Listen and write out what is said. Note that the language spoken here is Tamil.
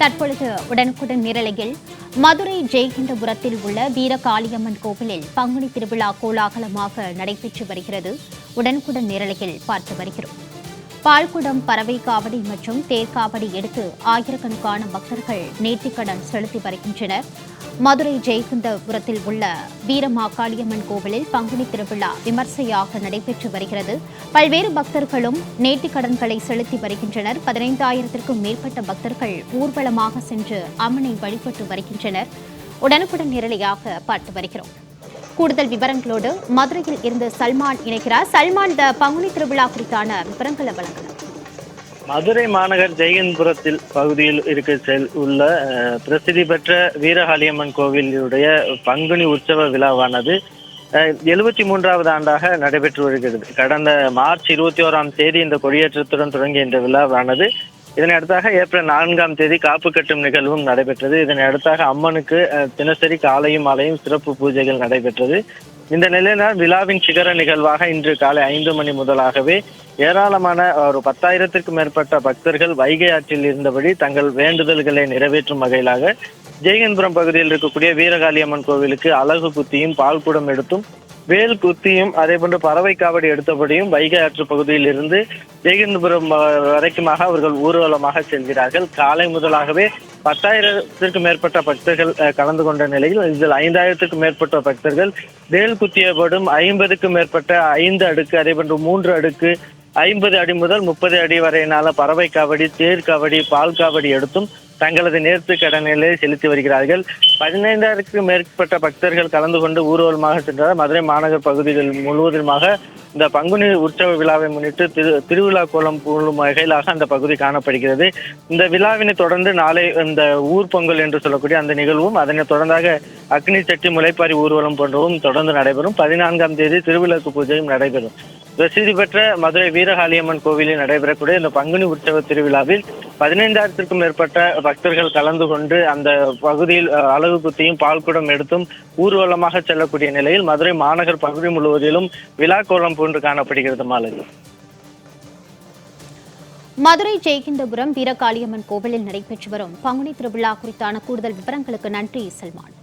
தற்பொழுது உடனுக்குடன் நிரலையில் மதுரை ஜெய்கிண்டபுரத்தில் உள்ள வீரகாளியம்மன் கோவிலில் பங்குனி திருவிழா கோலாகலமாக நடைபெற்று வருகிறது. உடனுக்குடன் நிரலையில் பார்த்து வருகிறோம். பால்குடம் பறவை காவடி மற்றும் தேர்காவடி எடுத்து ஆயிரக்கணக்கான பக்தர்கள் நேர்த்திக்கடன் செலுத்தி வருகின்றனர். மதுரை ஜெயகுந்தபுரத்தில் உள்ள வீரமாக்காளியம்மன் கோவிலில் பங்குனி திருவிழா விமர்சையாக நடைபெற்று வருகிறது. பல்வேறு பக்தர்களும் நேர்த்திக்கடன்களை செலுத்தி வருகின்றனர். பதினைந்தாயிரத்திற்கும் மேற்பட்ட பக்தர்கள் ஊர்வலமாக சென்று அம்மனை வழிபட்டு வருகின்றனர். உடனுக்குடன் நிரலையாக பார்த்து வருகிறோம். கூடுதல் விவரங்களோடு மதுரையில் இருந்து சல்மான் இணைக்கிறார் சல்மான் இந்த பங்குனி திருவிழா குறித்தான விவரங்களை வழங்கலாம். மதுரை மாநகர் ஜெயகன்புரத்தில் பகுதியில் இருக்க செல் உள்ள அஹ், பிரசித்தி பெற்ற வீரகாளியம்மன் கோவிலுடைய பங்குனி உற்சவ விழாவானது எழுபத்தி மூன்றாவது ஆண்டாக நடைபெற்று வருகிறது. கடந்த மார்ச் இருபத்தி ஓராம் தேதி இந்த கொடியேற்றத்துடன் தொடங்கிய இந்த விழாவானது இதனை அடுத்தாக ஏப்ரல் நான்காம் தேதி காப்பு கட்டும் நிகழ்வும் நடைபெற்றது. இதனை அடுத்தாக அம்மனுக்கு தினசரி காலையும் மாலையும் சிறப்பு பூஜைகள் நடைபெற்றது. இந்த நிலையினால் விழாவின் சிகர நிகழ்வாக இன்று காலை ஐந்து மணி முதலாகவே ஏராளமான ஒரு பத்தாயிரத்திற்கும் மேற்பட்ட பக்தர்கள் வைகை ஆற்றில் இருந்தபடி தங்கள் வேண்டுதல்களை நிறைவேற்றும் வகையிலாக ஜெயகன்புரம் பகுதியில் இருக்கக்கூடிய வீரகாளியம்மன் கோவிலுக்கு அழகு குத்தியும் பால் குடம் எடுத்தும் வேல் குத்தியும் அதே போன்று பறவை காவடி எடுத்தபடியும் வைகை ஆற்று பகுதியில் இருந்து ஜெயகந்தபுரம் வரைக்குமாக அவர்கள் ஊர்வலமாக செல்கிறார்கள். காலை முதலாகவே பத்தாயிரத்திற்கும் மேற்பட்ட பக்தர்கள் கலந்து கொண்ட நிலையில் இதில் ஐந்தாயிரத்துக்கும் மேற்பட்ட பக்தர்கள் வேல் குத்தியபடும் ஐம்பதுக்கும் மேற்பட்ட ஐந்து அடுக்கு அதே போன்று மூன்று அடுக்கு ஐம்பது அடி முதல் முப்பது அடி வரையினால பறவை காவடி தேர் காவடி பால் காவடி எடுத்தும் தங்களது நேர்த்து கடனிலே செலுத்தி வருகிறார்கள். பதினைந்தாயிரத்துக்கும் மேற்பட்ட பக்தர்கள் கலந்து கொண்டு ஊர்வலமாக சென்றனர். மதுரை மாநகர் பகுதிகள் முழுவதுமாக இந்த பங்குனி உற்சவ விழாவை முன்னிட்டு திரு திருவிழா கோலம் பூழும் வகையிலாக அந்த பகுதி காணப்படுகிறது. இந்த விழாவினை தொடர்ந்து நாளை இந்த ஊர் பொங்கல் என்று சொல்லக்கூடிய அந்த நிகழ்வும் அதனை தொடர்ந்தாக அக்னி சட்டி முளைப்பாரி ஊர்வலம் போன்றவும் தொடர்ந்து நடைபெறும். பதினான்காம் தேதி திருவிளக்கு பூஜையும் நடைபெறும். பிரசித்தி பெற்ற மதுரை வீரகாளியம்மன் கோவிலில் நடைபெறக்கூடிய இந்த பங்குனி உற்சவ திருவிழாவில் பதினைந்தாயிரத்திற்கும் மேற்பட்ட பக்தர்கள் கலந்து கொண்டு அந்த பகுதியில் அழகு குத்தியும் பால்குடம் எடுத்தும் ஊர்வலமாக செல்லக்கூடிய நிலையில் மதுரை மாநகர் பகுதி முழுவதிலும் விழா கோலம் போன்று காணப்படுகிறது மாலதி மதுரை ஜெயகிந்தபுரம் வீரகாளியம்மன் கோவிலில் நடைபெற்று வரும் பங்குனி திருவிழா குறித்தான கூடுதல் விவரங்களுக்கு நன்றி செல்மான்.